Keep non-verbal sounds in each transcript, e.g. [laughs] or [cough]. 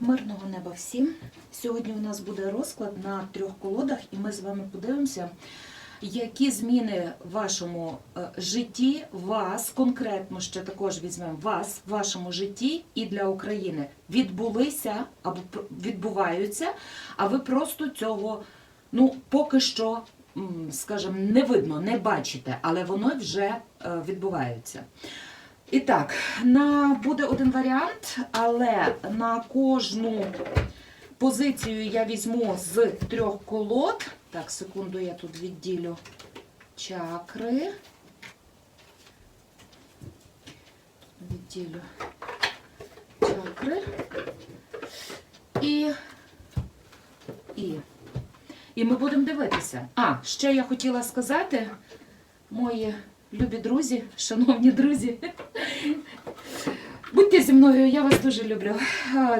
Мирного неба всім. Сьогодні у нас буде розклад на трьох колодах, і ми з вами подивимося, які зміни в вашому е, житті, вас конкретно ще також візьмемо вас в вашому житті і для України відбулися або відбуваються, а ви просто цього ну поки що, скажімо, не видно, не бачите, але воно вже е, відбувається. І так, на буде один варіант, але на кожну позицію я візьму з трьох колод. Так, секунду, я тут відділю чакри. Відділю чакри. І, і, і ми будемо дивитися. А, ще я хотіла сказати, мої любі друзі, шановні друзі. Будьте зі мною, я вас дуже люблю.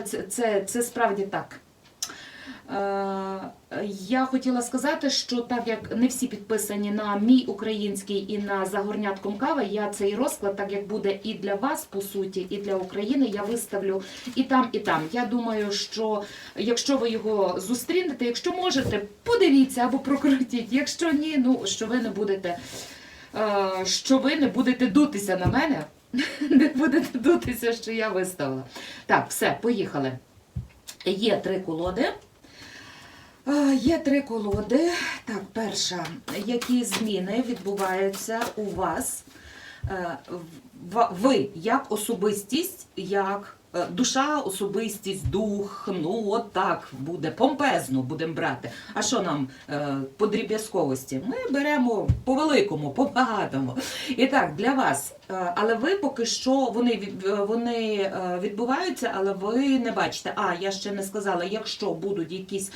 Це, це, це справді так. Я хотіла сказати, що так як не всі підписані на мій український і на загорнятком кави, я цей розклад, так як буде і для вас, по суті, і для України, я виставлю і там, і там. Я думаю, що якщо ви його зустрінете, якщо можете, подивіться або прокрутіть. Якщо ні, ну що ви не будете, що ви не будете дутися на мене, [laughs] не будете дутися, що я виставила. Так, все, поїхали. Є три колоди. Е, Є три колоди. Так, перша. Які зміни відбуваються у вас? Е, Ви як особистість, як е, душа, особистість, дух, ну от так буде помпезно будемо брати. А що нам е, по дріб'язковості? Ми беремо по великому, по багатому. І так, для вас. Але ви поки що вони, вони відбуваються, але ви не бачите. А, я ще не сказала, якщо будуть якісь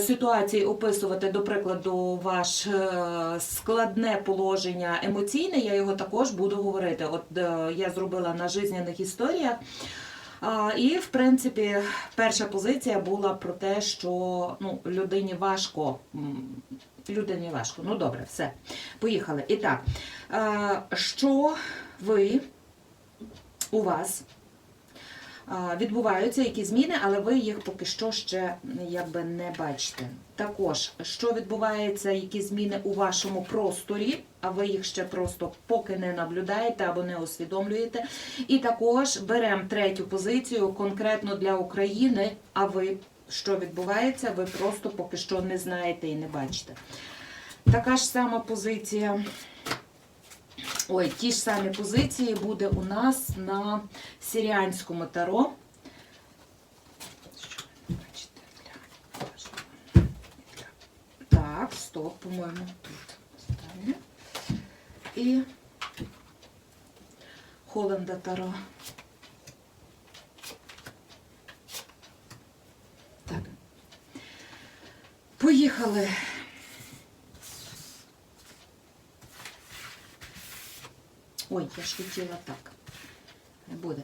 ситуації описувати, до прикладу, ваш е, складне положення емоційне, я його також буду говорити. От е, я зробила на жизненних історіях. І, в принципі, перша позиція була про те, що ну, людині важко. Людині важко. Ну добре, все. Поїхали. І так, е, що ви у вас відбуваються які зміни, але ви їх поки що ще якби не бачите. Також, що відбувається, які зміни у вашому просторі, а ви їх ще просто поки не наблюдаєте або не усвідомлюєте. І також беремо третю позицію конкретно для України, а ви що відбувається, ви просто поки що не знаєте і не бачите. Така ж сама позиція. Ой, ті ж самі позиції буде у нас на сіріанському таро. Так, стоп, по-моєму, тут останнє. І Холланда таро. Так. Поїхали. Ой, я ж хотіла так. Не буде.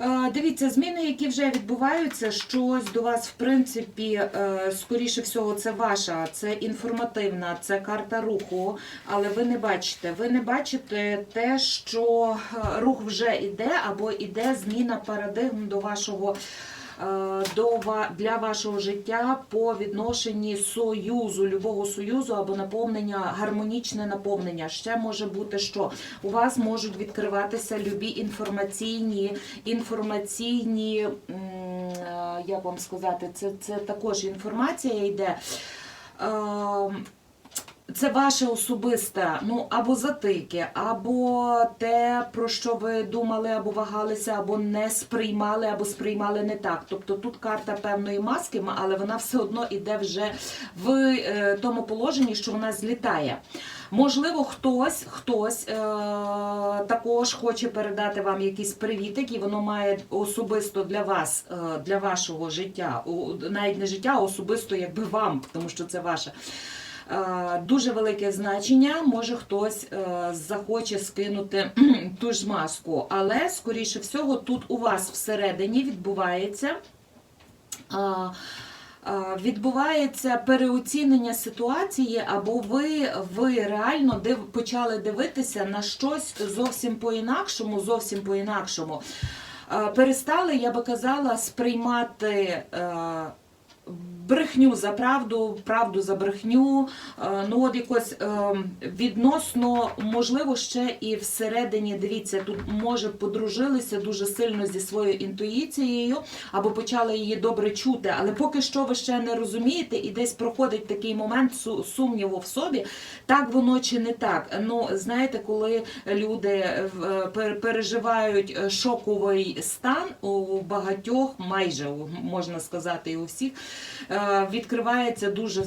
Е, Дивіться, зміни, які вже відбуваються, щось до вас, в принципі, е, скоріше всього, це ваша, це інформативна, це карта руху, але ви не бачите. Ви не бачите те, що е, рух вже йде, або йде зміна парадигм до вашого. Е, До для вашого життя по відношенні союзу, любого союзу або наповнення, гармонічне наповнення. Ще може бути, що у вас можуть відкриватися любі інформаційні, інформаційні, е, як вам сказати, це, це також інформація йде. Це ваше особисте, ну або затики, або те, про що ви думали, або вагалися, або не сприймали, або сприймали не так. Тобто тут карта певної маски, але вона все одно йде вже в е, тому положенні, що вона злітає. Можливо, хтось, хтось е, також хоче передати вам якийсь привітик, і воно має особисто для вас, е, для вашого життя, у- навіть не життя, а особисто якби вам, тому що це ваше. Е, Дуже велике значення. Може хтось е, захоче скинути [clears throat] ту ж маску, але скоріше всього тут у вас всередині відбувається. а, Відбувається переоцінення ситуації, або ви, ви реально див, почали дивитися на щось зовсім по-інакшому, зовсім по-інакшому. е, перестали, я би казала, сприймати. Брехню за правду, правду за брехню. Е, Ну от якось е, відносно, можливо, ще і всередині, дивіться, тут може подружилися дуже сильно зі своєю інтуїцією, або почали її добре чути, але поки що ви ще не розумієте, і десь проходить такий момент сумніву в собі, так воно чи не так. Ну, знаєте, коли люди е, переживають шоковий стан у багатьох, майже можна сказати, і у всіх, відкривається дуже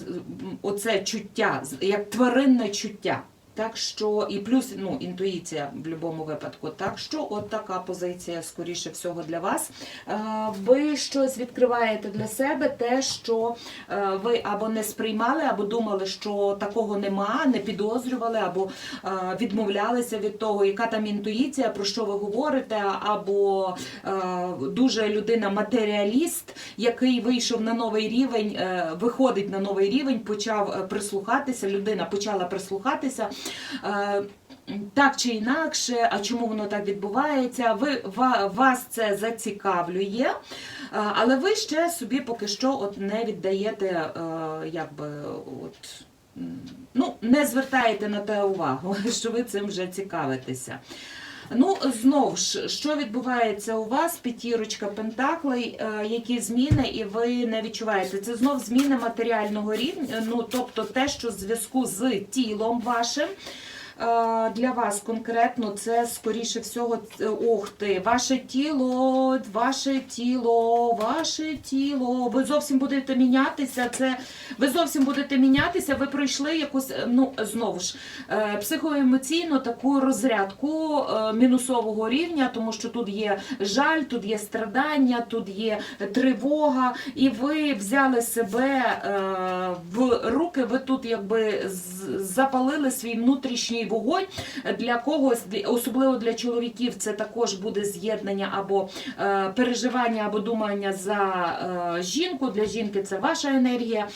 оце чуття, як тваринне чуття. Так що і плюс ну, інтуїція в будь-якому випадку. Так що от така позиція, скоріше всього, для вас. Е, Ви щось відкриваєте для себе, те, що е, ви або не сприймали, або думали, що такого нема, не підозрювали, або е, відмовлялися від того, яка там інтуїція, про що ви говорите, або дуже людина матеріаліст, який вийшов на новий рівень, виходить на новий рівень, почав прислухатися. Людина почала прислухатися. Е, Так чи інакше, а чому воно так відбувається? Ви вас це зацікавлює, е, але ви ще собі поки що от не віддаєте, е, якби от. Ну, не звертаєте на те увагу, [laughs] що ви цим вже цікавитеся. Ну, знову ж, що відбувається у вас, п'ятірочка пентаклей, е, які зміни, і ви не відчуваєте. Це знов зміни матеріального рівня, ну тобто те, що в зв'язку з тілом вашим. Для вас конкретно це скоріше всього, ох ти, ваше тіло, ваше тіло, ваше тіло. Ви зовсім будете мінятися. Це ви зовсім будете мінятися. Ви пройшли якусь, ну знову ж е, психоемоційну таку розрядку е, мінусового рівня, тому що тут є жаль, тут є страдання, тут є тривога, і ви взяли себе е, в руки. Ви тут якби запалили свій внутрішній вогонь для когось, особливо для чоловіків, це також буде з'єднання або е, переживання, або думання за е, жінку. Для жінки це ваша енергія.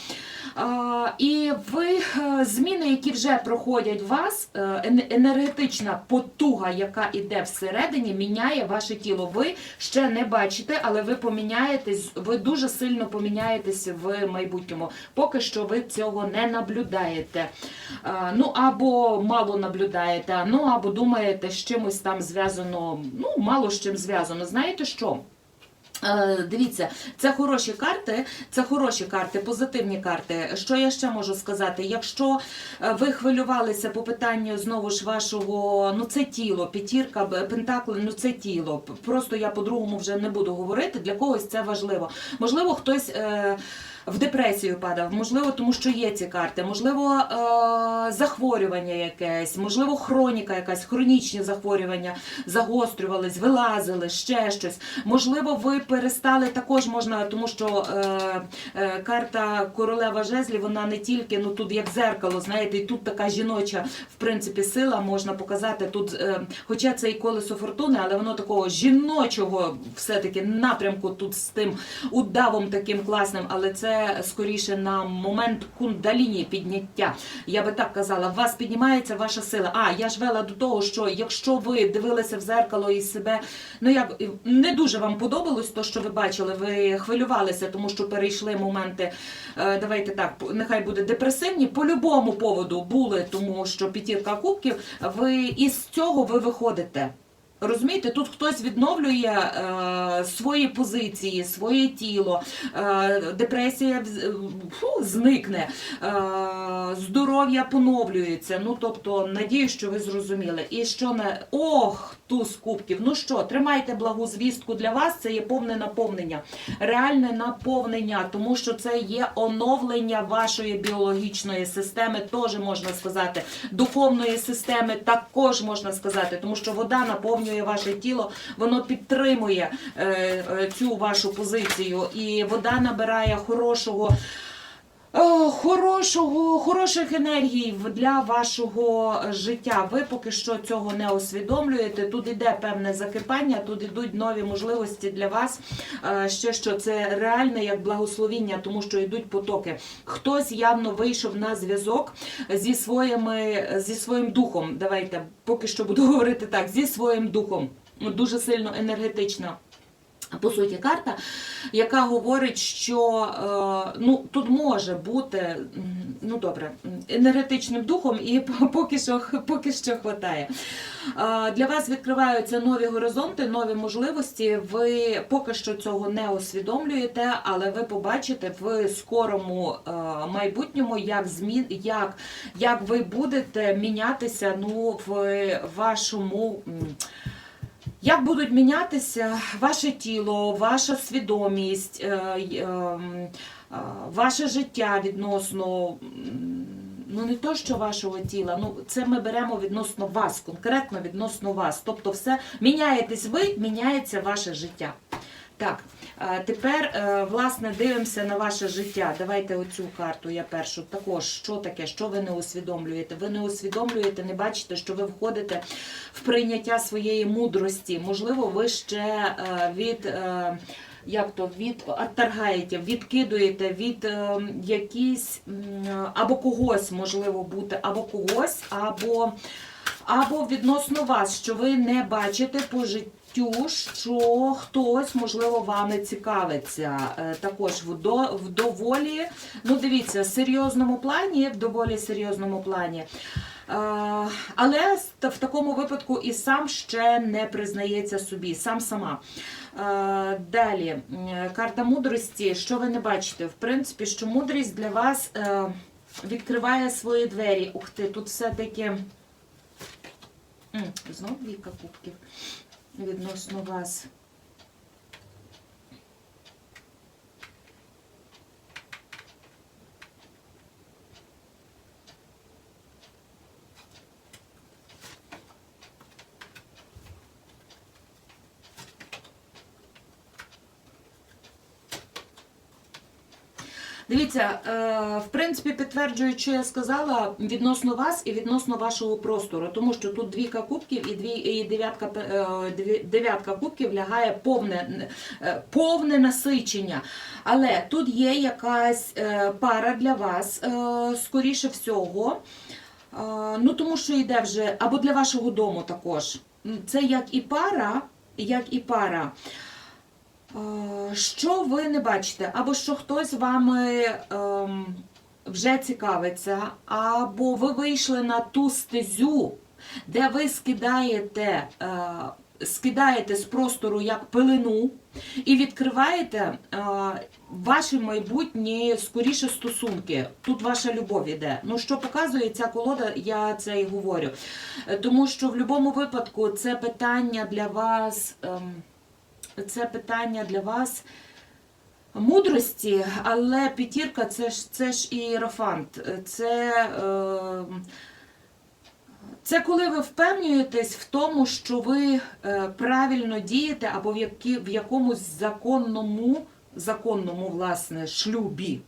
А, І ви е, зміни, які вже проходять вас, е, енергетична потуга, яка іде всередині, міняє ваше тіло. Ви ще не бачите, але ви поміняєтесь, ви дуже сильно поміняєтесь в майбутньому. Поки що ви цього не наблюдаєте. Ну або мало наблюдаєте, ну або думаєте, з чимось там зв'язано, ну мало з чим зв'язано. Знаєте що? Е, Дивіться, це хороші карти, це хороші карти, позитивні карти. Що я ще можу сказати? Якщо е, ви хвилювалися по питанню знову ж вашого, ну це тіло, п'ятірка, пентакли, ну це тіло. Просто я по-другому вже не буду говорити. Для когось це важливо. Можливо, хтось. Е, в депресію падав, можливо, тому що є ці карти, можливо, е, захворювання якесь, можливо, хроніка якась, хронічні захворювання загострювались, вилазили, ще щось. Можливо, ви перестали також можна, тому що е, е, карта королева жезлів, вона не тільки ну тут як зеркало, знаєте, і тут така жіноча, в принципі, сила можна показати тут, хоча це і колесо фортуни, але воно такого жіночого все-таки напрямку тут з тим удавом таким класним, але це скоріше на момент кундаліні підняття. Я би так казала, в вас піднімається ваша сила. А я ж вела до того, що якщо ви дивилися в зеркало і себе, ну як не дуже вам подобалось то, що ви бачили, ви хвилювалися, тому що перейшли моменти. е, Давайте так, нехай буде депресивні. По любому поводу були, тому що п'ятірка кубків. Ви із цього ви виходите. Розумієте, тут хтось відновлює е, свої позиції, своє тіло, е, депресія фу, зникне, е, здоров'я поновлюється. Ну тобто, надію, що ви зрозуміли. І що не ох, туз кубків. Ну що, тримайте благу звістку для вас. Це є повне наповнення, реальне наповнення, тому що це є оновлення вашої біологічної системи, теж можна сказати, духовної системи, також можна сказати, тому що вода наповнює ваше тіло, воно підтримує е, е, цю вашу позицію, і вода набирає хорошого. О, Хорошого, хороших енергій для вашого життя. Ви поки що цього не усвідомлюєте. Тут іде певне закипання, тут ідуть нові можливості для вас. Е, Ще що це реальне як благословіння, тому що йдуть потоки. Хтось явно вийшов на зв'язок зі своїми зі своїм духом. Давайте поки що буду [laughs] говорити так, зі своїм духом. Дуже сильно енергетична По суті, карта, яка говорить, що е, ну, тут може бути, ну добре, енергетичним духом і [laughs] поки що, поки що хватає. Е, для вас відкриваються нові горизонти, нові можливості. Ви поки що цього не усвідомлюєте, але ви побачите в скорому е, майбутньому, як змін, як, як ви будете мінятися ну, в вашому. Як будуть мінятися ваше тіло, ваша свідомість, е, ем, е, ваше життя відносно, ну не то, що вашого тіла, ну це ми беремо відносно вас, конкретно відносно вас. Тобто, все міняєтесь ви, міняється ваше життя. Так, тепер е, власне дивимося на ваше життя. Давайте оцю карту я першу. Також що таке, що ви не усвідомлюєте? Ви не усвідомлюєте, не бачите, що ви входите в прийняття своєї мудрості. Можливо, ви ще е, від. е, Як то від отторгаєте, відкидуєте від е, якісь або когось можливо бути, або когось, або, або відносно вас, що ви не бачите по життю, що хтось можливо вами цікавиться. Е, Також в, до, в доволі, ну дивіться, в серйозному плані, в доволі серйозному плані. Е, Але в такому випадку і сам ще не признається собі, сам сама. Е, Далі, карта мудрості. Що ви не бачите? В принципі, що мудрість для вас відкриває свої двері. Ух ти, тут все-таки М, знов віка кубків відносно вас. Дивіться, е, в принципі, підтверджують, що я сказала відносно вас і відносно вашого простору, тому що тут двійка кубків і дві і дев'ятка е, дев'ятка кубків лягає повне, е, повне насичення. Але тут є якась пара для вас, скоріше всього. Ну, тому що йде вже, або для вашого дому також. Це як і пара, як і пара. Е, Що ви не бачите? Або що хтось з вами ем, вже цікавиться, або ви вийшли на ту стезю, де ви скидаєте, е, скидаєте з простору як пилину і відкриваєте е, ваші майбутні скоріше стосунки. Тут ваша любов іде. Ну, що показує ця колода, я це і говорю. Е, Тому що в будь-якому випадку це питання для вас. ем, це питання для вас мудрості, але п'ятірка це ж це ж і іерофант. Це, е, це коли ви впевнюєтесь в тому, що ви е, правильно дієте або в, які, в якомусь законному, законному власне, шлюбі.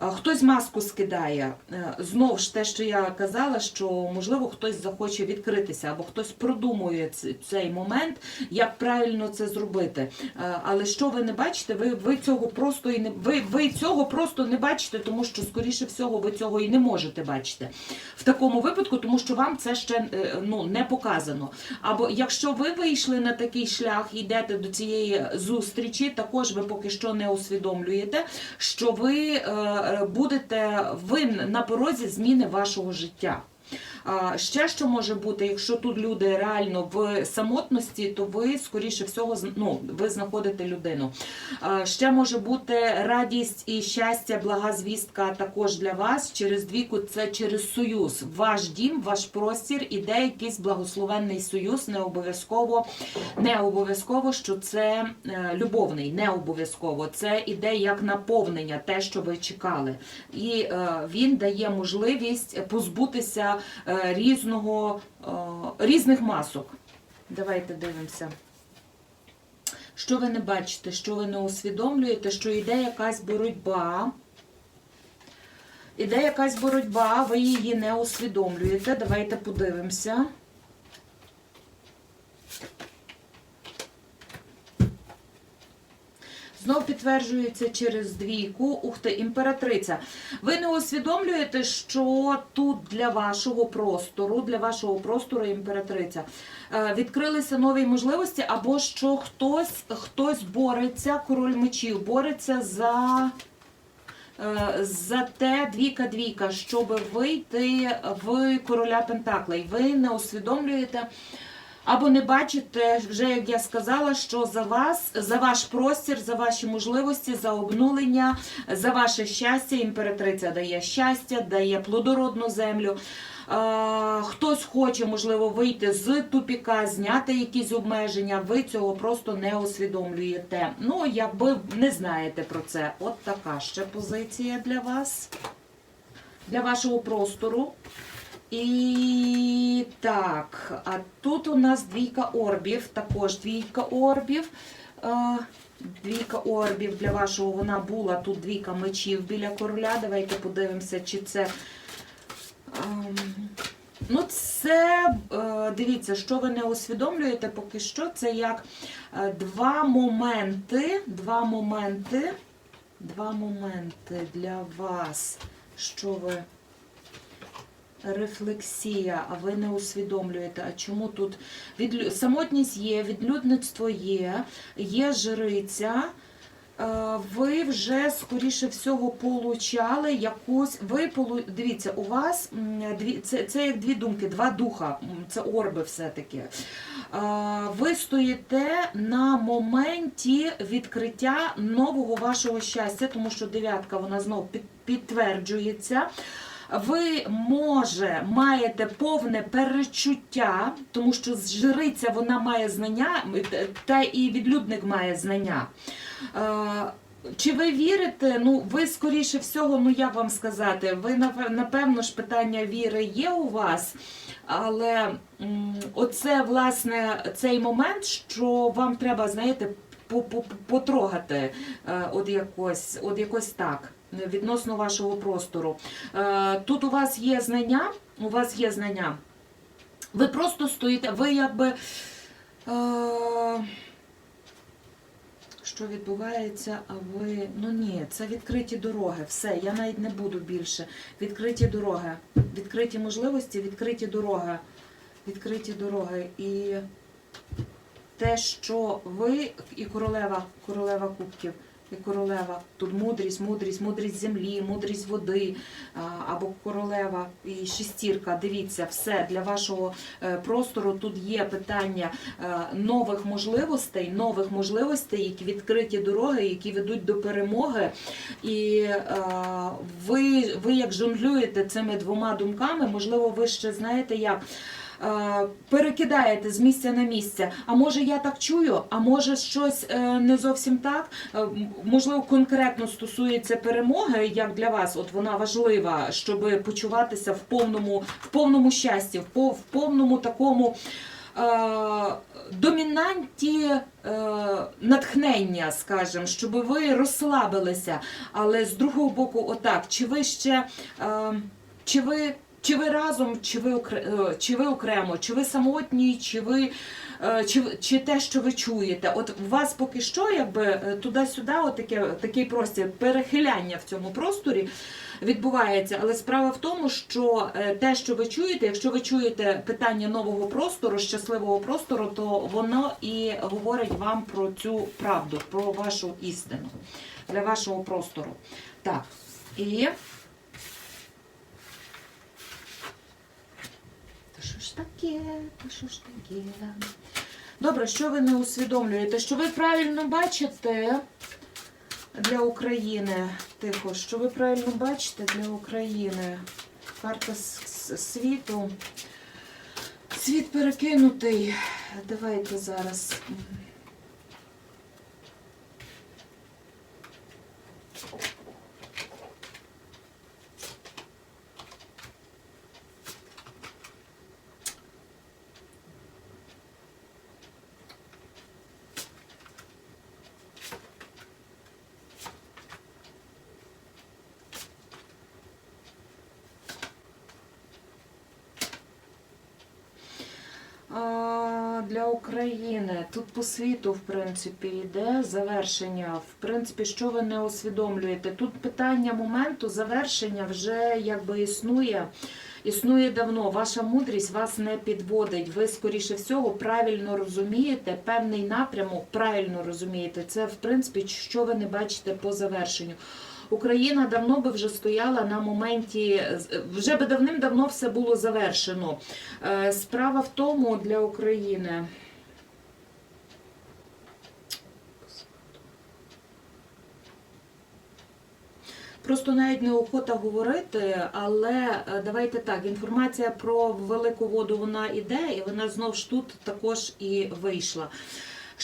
Хтось маску скидає. Е, Знов ж те, що я казала, що можливо хтось захоче відкритися, або хтось продумує цей момент, як правильно це зробити. Е, Але що ви не бачите, ви, ви цього просто і не ви, ви цього просто не бачите, тому що скоріше всього ви цього і не можете бачити в такому випадку, тому що вам це ще е, ну не показано. Або якщо ви вийшли на такий шлях і йдете до цієї зустрічі, також ви поки що не усвідомлюєте, що ви будете ви на порозі зміни вашого життя. Ще що може бути, якщо тут люди реально в самотності, то ви скоріше всього ну, ви знаходите людину. Ще може бути радість і щастя, блага звістка також для вас. Через двійку це через союз. Ваш дім, ваш простір іде якийсь благословенний союз. Не обов'язково, не обов'язково, що це е, любовний, не обов'язково. Це іде як наповнення, те, що ви чекали. І е, він дає можливість позбутися е, різного, е, різних масок. Давайте дивимося. Що ви не бачите, що ви не усвідомлюєте, що йде якась боротьба. Іде якась боротьба, ви її не усвідомлюєте. Давайте подивимося. Знов підтверджується через двійку. Ух ти, імператриця. Ви не усвідомлюєте, що тут для вашого простору, для вашого простору імператриця. е, Відкрилися нові можливості, або що хтось, хтось бореться, король мечів, бореться за. е, За те двійка-двійка, щоб вийти в короля Пентаклей. Ви не усвідомлюєте або не бачите, вже як я сказала, що за вас, за ваш простір, за ваші можливості, за обнулення, за ваше щастя, імператриця дає щастя, дає плодородну землю. Е, Хтось хоче, можливо, вийти з тупіка, зняти якісь обмеження. Ви цього просто не усвідомлюєте. Ну, якби не знаєте про це. От така ще позиція для вас, для вашого простору. І так, а тут у нас двійка орбів, також двійка орбів. Е, Двійка орбів для вашого вона була. Тут двійка мечів біля короля. Давайте подивимося, чи це. ем, Ну, це е, дивіться, що ви не усвідомлюєте поки що. Це як е, два моменти, два моменти, два моменти для вас, що ви рефлексія, а ви не усвідомлюєте, а чому тут відлю... самотність є, відлюдництво є, є жриця. Е, Ви вже, скоріше всього, получали якусь. Ви. Дивіться, у вас дві... це, це як дві думки, два духа, це орби все-таки. Е, Ви стоїте на моменті відкриття нового вашого щастя, тому що дев'ятка вона знов під... підтверджується. Ви, може, маєте повне перечуття, тому що жриця вона має знання, та і відлюдник має знання. Е, Чи ви вірите? Ну, ви скоріше всього, ну як вам сказати, ви напевно ж питання віри є у вас. Але оце власне цей момент, що вам треба, знаєте, по- по- потрогати е, от якось, от якось так. Відносно вашого простору. Е, Тут у вас є знання, у вас є знання. Ви просто стоїте, ви якби. Е, що відбувається, а ви. Ну ні, це відкриті дороги. Все, я навіть не буду більше. Відкриті дороги, відкриті можливості, відкриті дороги. Відкриті дороги. І те, що ви і королева, королева кубків, і королева. Тут мудрість, мудрість, мудрість землі, мудрість води або королева і шестірка. Дивіться, все для вашого е, простору. Тут є питання е, нових можливостей, нових можливостей, які відкриті дороги, які ведуть до перемоги. І е, ви, ви як жонглюєте цими двома думками, можливо, ви ще знаєте як. Е, Перекидаєте з місця на місце. А може я так чую, а може щось е, не зовсім так. Е, Можливо, конкретно стосується перемоги, як для вас, от вона важлива, щоб почуватися в повному, в повному щасті, в, пов- в повному такому домінанті натхнення, скажімо, щоб ви розслабилися. Але з другого боку, отак, чи ви ще. Чи ви чи ви разом, чи ви е, чи ви окремо, чи ви самотні, чи ви е, чи, чи те, що ви чуєте? От у вас поки що, якби е, туди-сюди, таке, такий простір перехиляння в цьому просторі відбувається. Але справа в тому, що те, що ви чуєте, якщо ви чуєте питання нового простору, щасливого простору, то воно і говорить вам про цю правду, про вашу істину для вашого простору. Так, і. Що ж таке? то що ж таке? Добре, що ви не усвідомлюєте? Що ви правильно бачите для України? Тихо, що ви правильно бачите для України? Карта світу. Світ перекинутий. Давайте зараз. Для України. Тут по світу, в принципі, йде завершення. В принципі, що ви не усвідомлюєте? Тут питання моменту завершення вже якби існує. Існує давно. Ваша мудрість вас не підводить. Ви, скоріше всього, правильно розумієте певний напрямок, правильно розумієте. Це, в принципі, що ви не бачите по завершенню. Україна давно би вже стояла на моменті, вже би давним-давно все було завершено. Е, Справа в тому для України. Просто навіть неохота говорити, але е, давайте так, інформація про велику воду вона іде, і вона знову ж тут також і вийшла.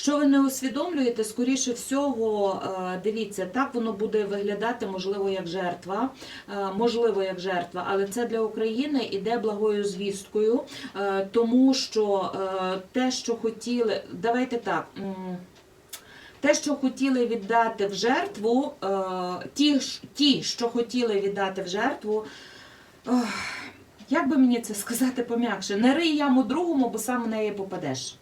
Що ви не усвідомлюєте, скоріше всього, е, дивіться, так воно буде виглядати, можливо, як жертва, е, можливо, як жертва, але це для України іде благою звісткою, е, тому що те, що хотіли, давайте так. те, що хотіли віддати в жертву, ті, ті, що хотіли віддати в жертву, як би мені це сказати пом'якше, не рий яму другому, бо сам в неї попадеш.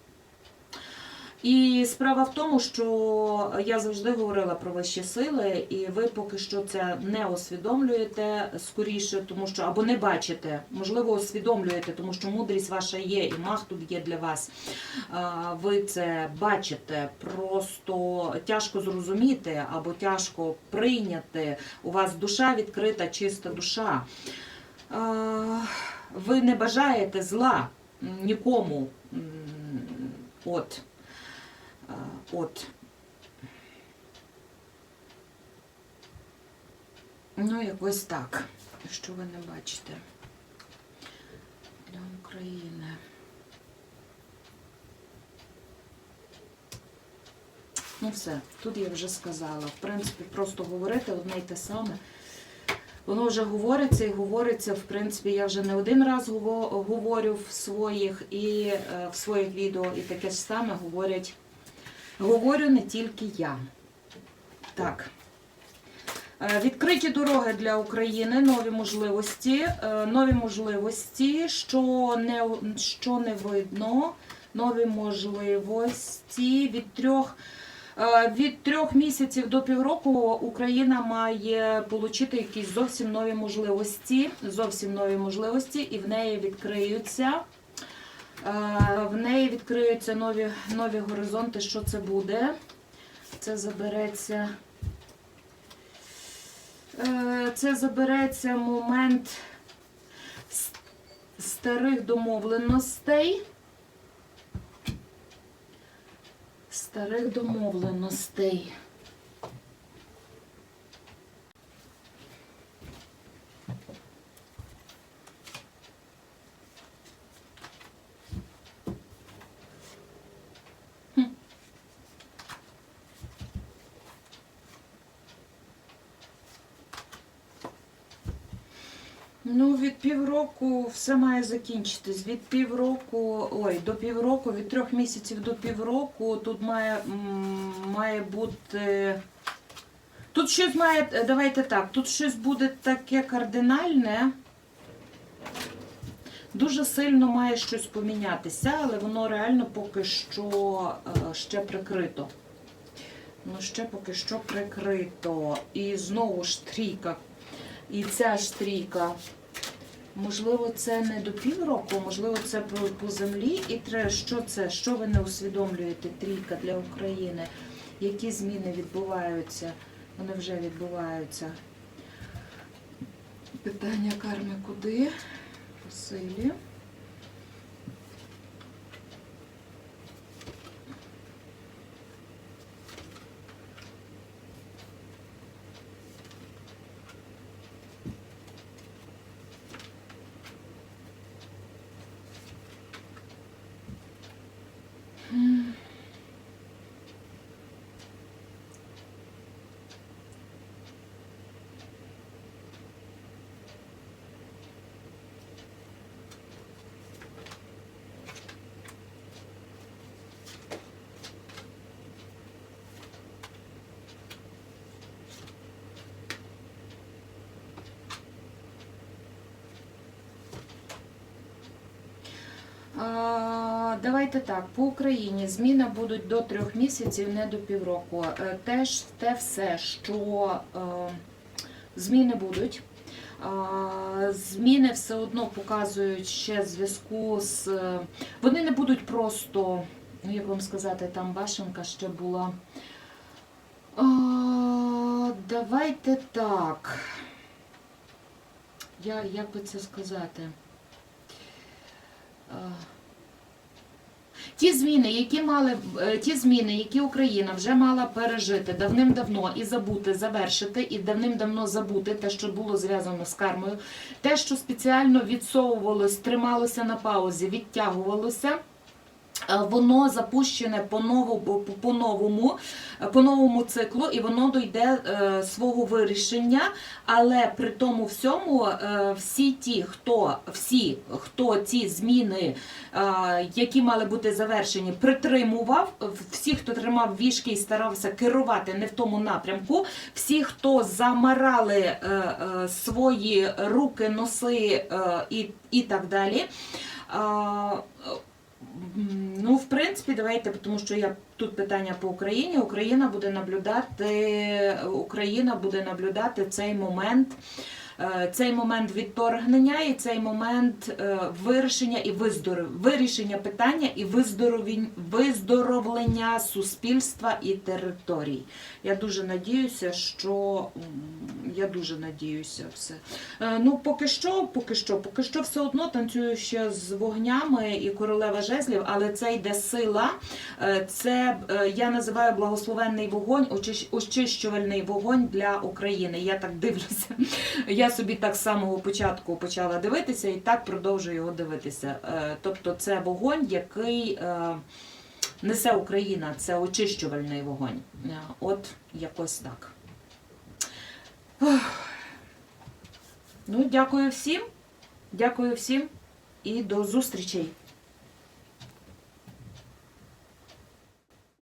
І справа в тому, що я завжди говорила про вищі сили, і ви поки що це не усвідомлюєте скоріше, тому що або не бачите, можливо, усвідомлюєте, тому що мудрість ваша є, і мах тут є для вас. Ви це бачите, просто тяжко зрозуміти або тяжко прийняти. У вас душа відкрита, чиста душа. Ви не бажаєте зла нікому. От. От. Ну, якось так. Що ви не бачите для України. Ну все, тут я вже сказала. В принципі, просто говорити одне й те саме. Воно вже говориться і говориться, в принципі, я вже не один раз говорю в своїх і е, в своїх відео, і таке ж саме говорять. Говорю не тільки я. Так. Е, Відкриті дороги для України, нові можливості, е, нові можливості, що не, що не видно, нові можливості від трьох. Е, Від трьох місяців до півроку Україна має отримати якісь зовсім нові можливості, зовсім нові можливості, і в неї відкриються. Е, В неї відкриються нові, нові горизонти. Що це буде? Це забереться. Е, Це забереться момент старих домовленостей. Старих домовленостей. Хм. Ну, від півроку все має закінчитись. Від півроку, ой, до півроку, від трьох місяців до півроку тут має, має бути. Тут щось має, давайте так, тут щось буде таке кардинальне. Дуже сильно має щось помінятися, але воно реально поки що е, ще прикрито. Ну, ще поки що прикрито. І знову ж трійка. І ця ж трійка. Можливо, це не до півроку, можливо, це по, по землі. І треба, що це? Що ви не усвідомлюєте? Трійка для України. Які зміни відбуваються? Вони вже відбуваються. Питання карми куди? По Давайте так, по Україні зміни будуть до трьох місяців, не до півроку. Е, Теж те все, що е, зміни будуть. Зміни все одно показують ще зв'язку з. е, Вони не будуть просто, ну як вам сказати, там башенка ще була. Давайте так. Я, як би це сказати? Ті зміни, які мали е, ті зміни, які Україна вже мала пережити давним-давно і забути, завершити, і давним-давно забути те, що було зв'язано з кармою, те, що спеціально відсовувалось, трималося на паузі, відтягувалося. Е, Воно запущене по новому, по, новому, е, по новому циклу, і воно дойде е, свого вирішення. Але при тому всьому всі ті, хто всі, хто ці зміни які мали бути завершені, притримував. Всі, хто тримав вішки і старався керувати не в тому напрямку, всі, хто замарали свої руки, носи і, і так далі. Ну, в принципі, давайте, тому що я тут питання по Україні. Україна буде наблюдати, Україна буде наблюдати цей момент. Е, Цей момент відторгнення і цей момент е, вирішення і виздоров... вирішення питання і виздоровінь... виздоровлення суспільства і територій. Я дуже надіюся, що я дуже надіюся все. Е, Ну, поки що, поки що, поки що все одно танцюю ще з вогнями і королева жезлів, але це йде сила. Це я називаю благословенний вогонь, очищувальний вогонь для України. Я так дивлюся. Я собі так з самого початку почала дивитися і так продовжую його дивитися. Е, Тобто, це вогонь, який е, несе Україна, це очищувальний вогонь. Е, От якось так. Ну, дякую всім. Дякую всім і до зустрічей.